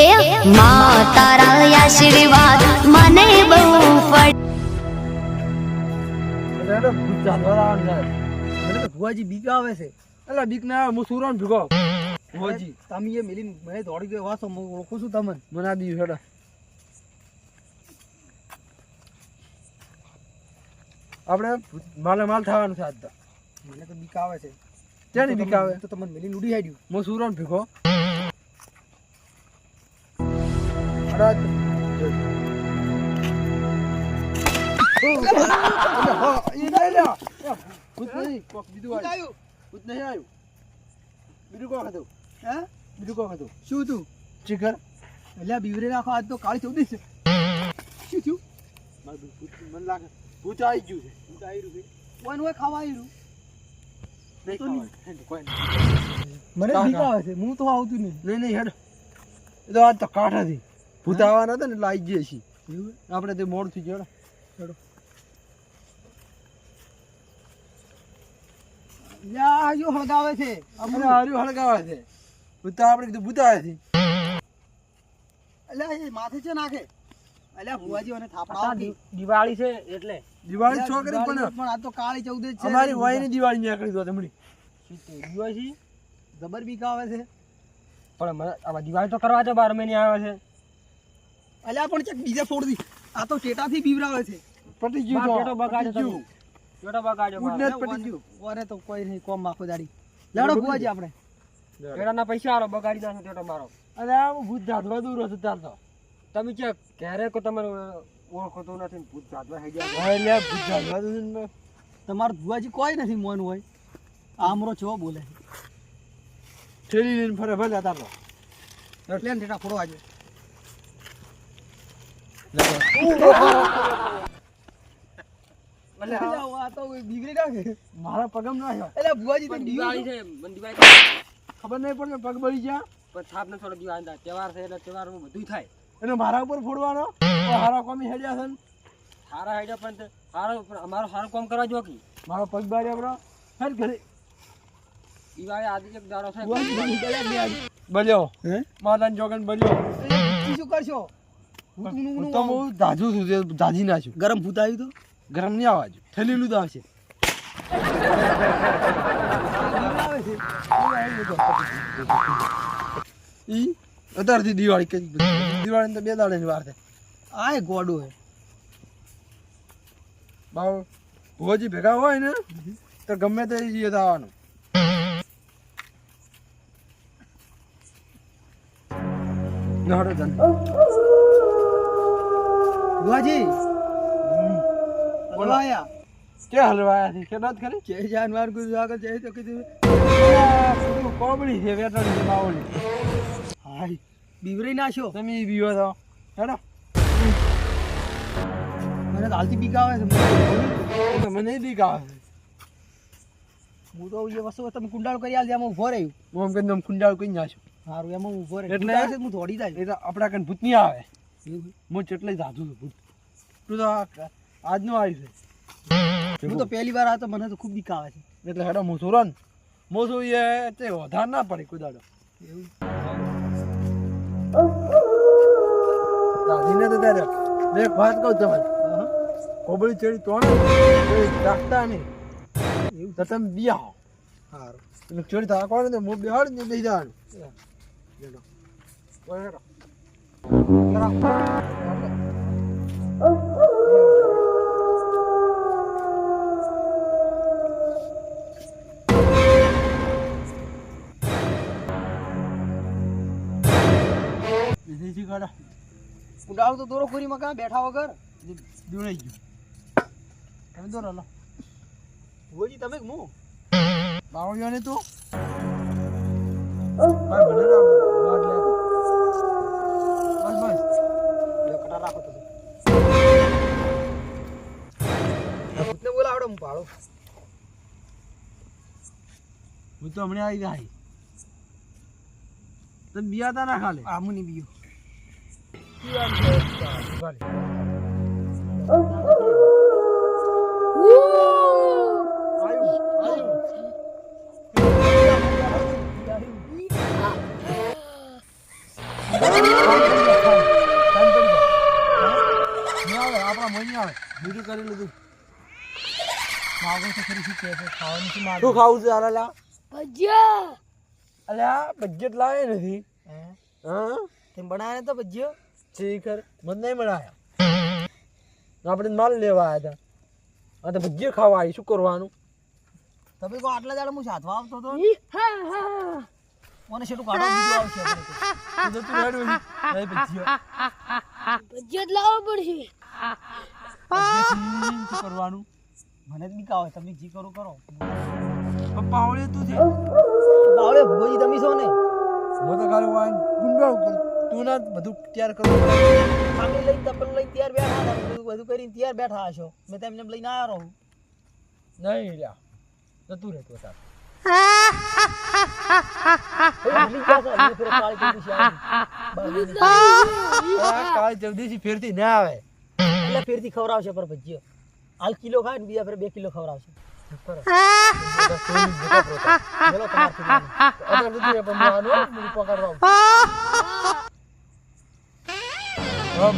એ માં તારા આશીર્વાદ મને બહુ પડ ભુવાજી બીક આવે છે. એટલે બીક ના હું સુરણ ભીગો ભુવાજી તમે એ મિલીને મને દોડી ગયો વાસો હું ઓળખું છું તમને. મને આ બી હેડા. આપણે માલે માલ થવાનું છે આજ મને તો બીક આવે છે. ક્યાંની બીક આવે? તો તમને મિલીને ઉડી હાડ્યું. હું સુરણ ભીગો હતું. શું તું. એટલે આ બીવરે રાખો આજ તો કાળી ચૌદી છે શું થયું મને લાગે ભૂત આવી ગયું છે ભૂત આવી રહ્યું છે કોઈ હોય ખાવા તો કોઈ મને બીક આવે છે હું તો આવતું નહીં નહીં નહીં હેડ એ તો આજ તો કાઠ હતી ભૂત આવવાના હતા ને એટલે આવી ગયા છીએ. આપણે તે મોડ થઈ ગયો હેડો યા જો હળગાવે છે. અમને હાર્યું હળગાવે છે. ભૂત આપણે કીધું ભૂતા છે. એ માથે છે નાખે. એટલે ભુવાજી અને થાપડા દિવાળી છે એટલે. દિવાળી છોકરી પણ પણ આ તો કાળી ચૌદશ છે. અમારી વાયની દિવાળી નીકળી દો તમણી દિવાળી જબર બીક આવે છે. પણ આવા દિવાળી તો કરવા છે બાર મહિને આવે છે. અલ્યા પણ ચક બીજા છોડ દી આ તો ટેટાથી બીવરાવે છે. પટી ગયું તો. ટેટો બગાડ્યો તમે. બગાડ્યો ઉડને પટી ગયું. ઓરે તો કોઈ નહીં કોમ માખો દાડી. લડો ભુવાજી આપણે. ટેટાના પૈસા આરો બગાડી નાખો ટેટો મારો. અરે આ ભૂત જાતવા દૂર હતો ચાલ તો. તમે છે ક્યારે કો તમારે ઓળખતો નથી ભૂત જાતવા થઈ ગયા હોય લે ભૂત જાતવા દૂર ને ભુવાજી કોઈ નથી મોન હોય. આમરો છો બોલે. ઠેલી લઈને ફરે ભલે તારો એટલે ટેટા ફોડો આજે અલ્યા, આ તો બીગડી નાખે મારા પગમ ના એટલે ભુવાજી પણ દિવાળી દિવાળી છે મને દિવાળી ખબર નહીં પડે પગ બળી ગયા? પણ થાપ ને થોડો દિવાળી તહેવાર છે એટલે તહેવારમાં બધું થાય. એને મારા ઉપર ફોડવાનો? હારા કોમી હેડ્યા છે પણ અમારો કરવા જો કે. મારો પગ બારી આપણો હેડ ઘરે. એક છે હે? માતાને જોગન બલ્યો. શું કરશો? તો છું ગરમ ભૂત આવ્યું તો? ગરમ નહીં આવવા જો. ઠેલીલું તો આવશે. ઈ અત્યારથી દિવાળી દિવાળી તો બે દાડાની વાર છે આ ગોડું હે બાવ ભુવાજી ભેગા હોય ને તો ગમે તે જઈએ આવવાનું. નહડો જન બોલો. આયા કે હલવાયા છે? કે નથી ખરી? જય જાનવાર ગુરુ આગળ જય તો કીધું. કોબળી છે વેટાણી બાવળી. હાય બીવરી નાખ્યો તમે બીવો તો હેડો. મને હાલથી બીક આવે છે. મને બીક આવે છે. હું તો એ વસ્તુ તમે કુંડાળ કરી આલ એમાં ઊભો રહ્યું હું એમ કરીને ખુંડાળ કરી નાખ્યો સારું એમાં ઊભો રહ્યો એટલે? એટલે હું થોડી જાય. એ તો આપણા કન ભૂત નહીં આવે. હું ચટલે જાજુ છું ભૂત. તું તો આ- આવી છે હું તો પહેલી વાર આવ્યો તો મને તો ખૂબ બીક આવે છે. એટલે હેડો મોસુરો ને હું એ તે વધાર ના પડે કુદાડો. એવું? દાદીને તો ત્યારે એક વાત કહું તમને. કોબળી ચડી તો રાખતા નહીં. એવું? તો તમે બિયાહો સારું એટલે ચડી થાકવાનું હું બેહાડ ને બેસી જવાનું. હેડો. કુંડાળ તો દોરો ખોરી મકા બેઠા વગર. દોડાઈ ગયું તમે દોરો લો. ભુવાજી તમે મુ? હું બાવળીઓ ને તું. હેડો હું પાડો હું તો હમણાં આવી જાય તમે બિયાતા ના ખાલે આપણા મહિના આવે બીજું કરી લીધું માગો તો ખરી શું કહે છે? ખાવાનું શું માગે? શું ખાવું છે હાલ અલ્યા ભજીયા અલ્યા ભજીયા લાવે નથી. હે? હા? તેમ બનાવ્યા તો ભજીયો? શીખર મને નહીં મળાયા આપણે માલ લેવા આવ્યા હતા આ તો ભજીયા ખાવા આવી શું કરવાનું? તમે કહો આટલા દાડા હું સાધવા આવતો હતો હા હા. મને શેટું કાઢો બીજું આવશે તો. તું જતું રહેવાનું નહીં. ભજીયા. ભજીયા જ લાવવા પડશે. શું કરવાનું? મને જ બીક આવે તમે જી કરો કરો. પાવળે તું છે પાવળે ભોજી તમે છો ને? હું તો કાલે વાન ગુંડાળું તું ના બધું તૈયાર કરું. ખામી લઈને તપલ લઈ તૈયાર બેઠા હતા બધું બધું કરીને તૈયાર બેઠા હશો. મેં તેમને લઈ લઈને આવ્યો રહું. નહીં લ્યા જતું રહેતું તાર ભૂલી ગયા છો, હજી ફેર કાળી કીધી છે આવી. બસ, આ કાળ જલ્દીથી ફેરથી ના આવે. એટલે ફેરથી ખવડાવશે પર ભજીયો હાલ કિલો ખાય ને બીજા ફેર બે કિલો ખવડાવશે.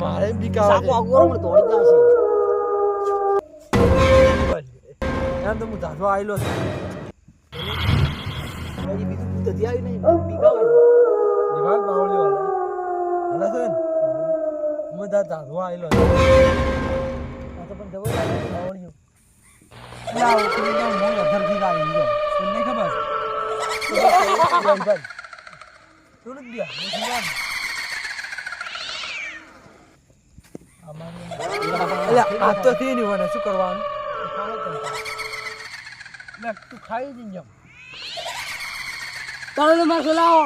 મારે બી છે એમ તો હું ધારવા આવેલો છું. બીજું ભૂત નહીં બીક આવે ને. દિવાલ બાવળીઓ હાલે હું તાર ધારવા આવેલો છું. તો પણ જવાય લાગે છે બાવળિયું. એટલે આ વખતે તો હું અધરથી જ આવી ગયો. તમને ખબર? ભાઈ તું નથી ગયા હું જીવાનું. એટલે આ તો થી નહીં મને શું કરવાનું? તું ખાઈ જ જમ તળેલું મારસો લાવો.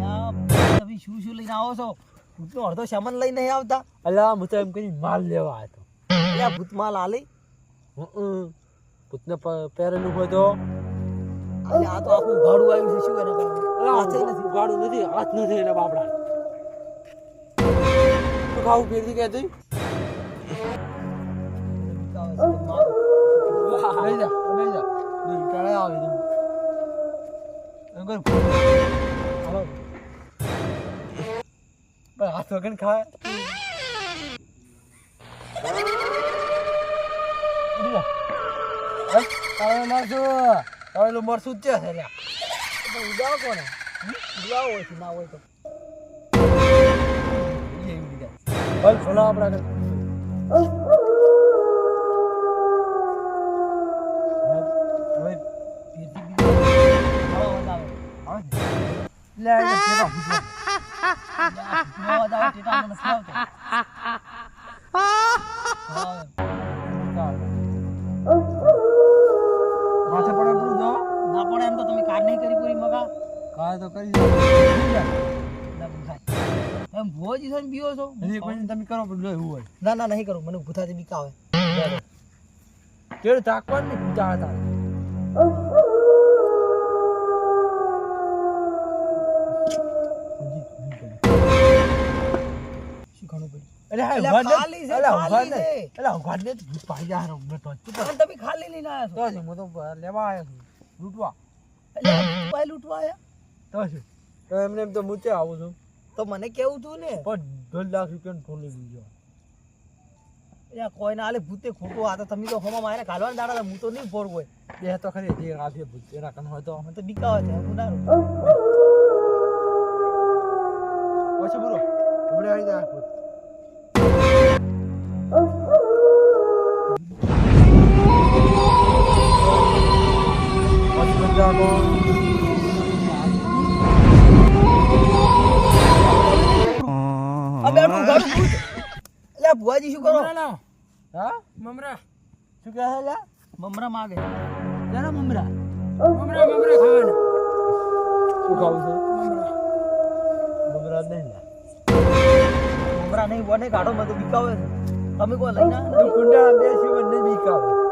યા, તમે શું શું લઈને આવો છો? ભૂતનો અડધો સામાન લઈ નહીં આવતા? અલા હું તો એમ કહી માલ લેવા હતો એટલે ભૂત માલ આ લઈ ભૂતને પહેરેલું હોય તો? આ તો આખું ગાડું આવ્યું છે શું કારણે હાથે નથી ગાડું નથી હાથ નથી એના બાપડા. ખાવું ફેરથી કહેતી. લઈ જા લઈ જા. આવી પણ હાથ વગર ખાય? તારે મારશું તારેલું મરશું જ છે લ્યા ઉડાવો કોને? ઉડાવો હોય છે ના હોય તો. બલ ખોલા આપણા ઘર. હવે ફેરથી બીજું આવો અવાજ આવે આવે છે? લે, આ પેલા ભૂસવા. આ અવાજ આવે ટેટા મને નથી આવતો આવે. માથે પડે જો ના પડે એમ તો તમે કાર નહીં કરી પૂરી મગા કાય તો કરી એમ ભોજી છો ને બીઓ છો મિનિટ તમે કરો એવું હોય ના ના નહીં કરું મને ભૂથાથી બીક આવે કેળ તાકવાનું ને પૂજા હતા આવું છું? તો મને કેવું તું ને? પણ દોઢ લાખ રૂપિયાનો ફોન લઈ લીધો. એટલે કોઈ ના ભૂતે ખોટું આ તો તમે તો હોમાં મારે કાઢવાના દાડા હું તો નહીં ફોડ કોઈ બે તો ખરી હતી રાતે ભૂત એના કન હોય તો. મને તો બીક છે હું ના. પછી બોલો. હમણાં આવી જાય બધા આ ભુવાજી શું કરો? હા? મમરા. શું કહે છે મમરા માગે. જરા મમરા. મમરા મમરા ખાવાના. શું ખાવું છે? મમરા. નહીં મમરા નહીં વને કાઢો છે. તમે કોઈ લઈને ના? કુંડા બે સિવાય નહીં બીક આવે મમરા લાવો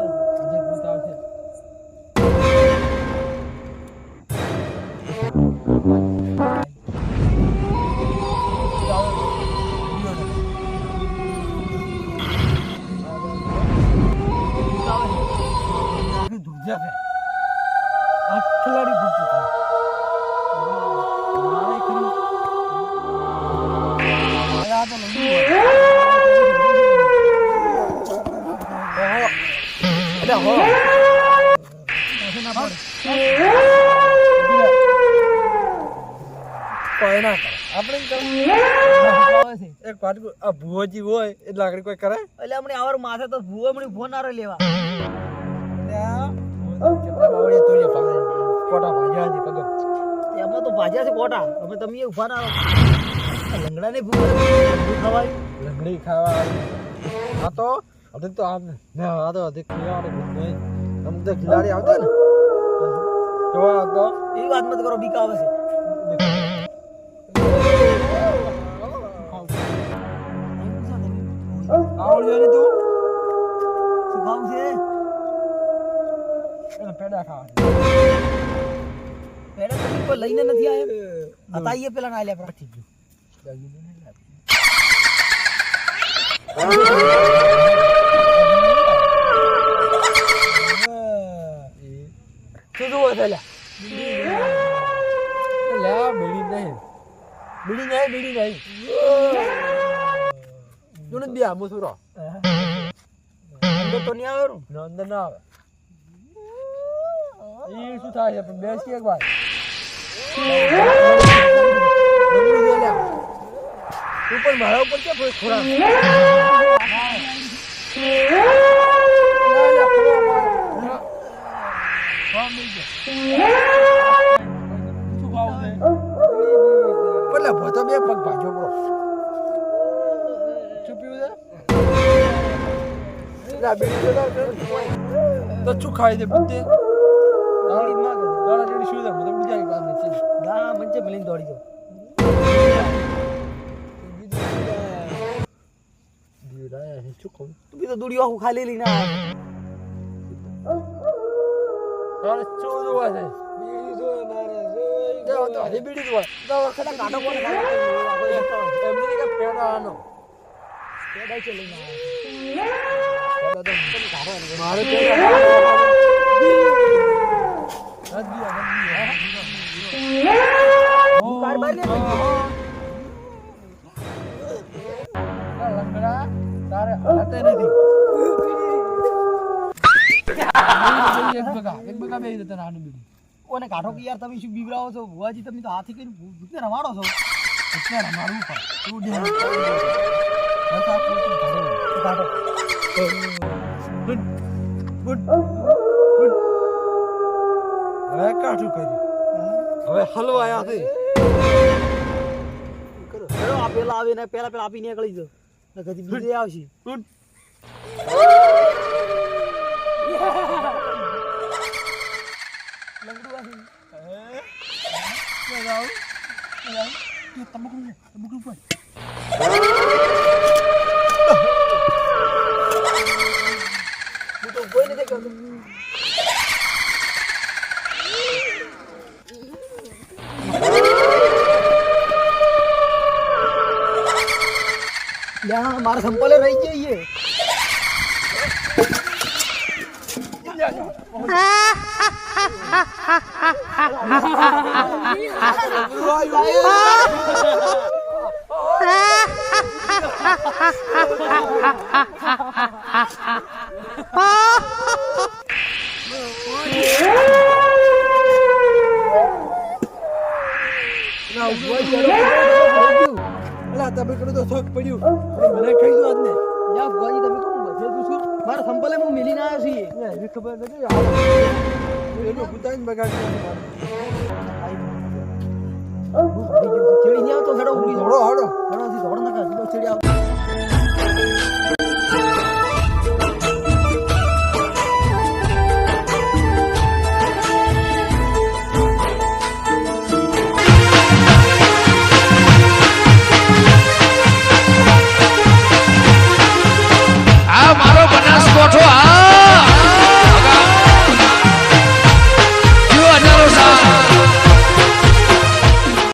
છે એક ખિલાડી આ ભુવોજી હોય એટલે લાકડી કોઈ કરે? એટલે આપણે આવર માથે તો ભૂવો ભૂ ના લેવા. એમાં તો ભાજ્યા છે કોટા અમે તમે ઊભા ના લંગડા ને ખવાય લંગડી ખાવા. આ તો હજી તો આમ ને તો હજી ખિલાડી આમ તો ખિલાડી આવતો ને આવતો એવી વાત મત કરો, બીક આવે છે એને હોય પેલા તો કોઈ લઈને નથી આવ્યા હતા એ પેલા ના લ્યા પઠી ગયું શું જોવો છે લ્યા? બીડી નહીં. બીડી નહીં, બીડી નહીં. નથી દે, આમું સુરો. અંદર તો નહીં આવે ને અંદર ના આવે. ઈ શું થાય છે? પણ બેસી એક વાર. લંગડી દે લ્યા. તું પણ મારા ઉપર કેમ કોઈ ખોરાક? લ્યા, લ્યા, ખોરાક મારે. લ્યા. હા, મિલ ગયા. શું ખાવું છે? પેલા ભોતો બે પગ ભાજો બ્રો શું પીવું છે ના, બીડી તો ના, તો શું ખાય છે બધે બીડી જ માગે છે. ગાળા જેડી શું મને બીજા એક વાત નથી ના મંચે મિલીને દોડી કહું? તું બી તો દુડીઓ આખું ખાલી લઈને આવે. શું જોવા છે? જાઓ તો હજી બીડી જોવા. કદાચ કાંટો કોને ખાય? એમને કે પેડા આનો. પેડાઈ છે લઈને આવે. મારે પેડા તારે હાલતે નથી એક બગા એક બગા બે તને આનું બીડી કાઢો. કે યાર તમે શું બીવરાવો છો ભુવાજી તમે તો હાથી કરીને ભૂતને રમાડો છો એટલે રમાડવું પડે તું ડે ગુડ ગુડ હવે કાઠું કર્યું. હવે હલવાયા છે. ચલો આ પેલા આવીને પેલા પેલા આપી નીકળી જો કદી બીજે આવશે. ગુડ લંગડું આવશે હું તો કોઈ નથી કહેતો લ્યા, મારા સંપલે રહી જઈએ અલા તમે કરો તો શોખ પડ્યું. મને ખાઈ દો આજને. યા ભુવાજી તમે કોણ બધે પૂછું. મારા સંપલે હું મિલીને આવ્યો છીએ ને એવી ખબર નથી એનો ભૂતાઈને બગાડી નાખ્યો. ચેડી નહીં આવતો હેડો ઉડી ધોળો હાડો.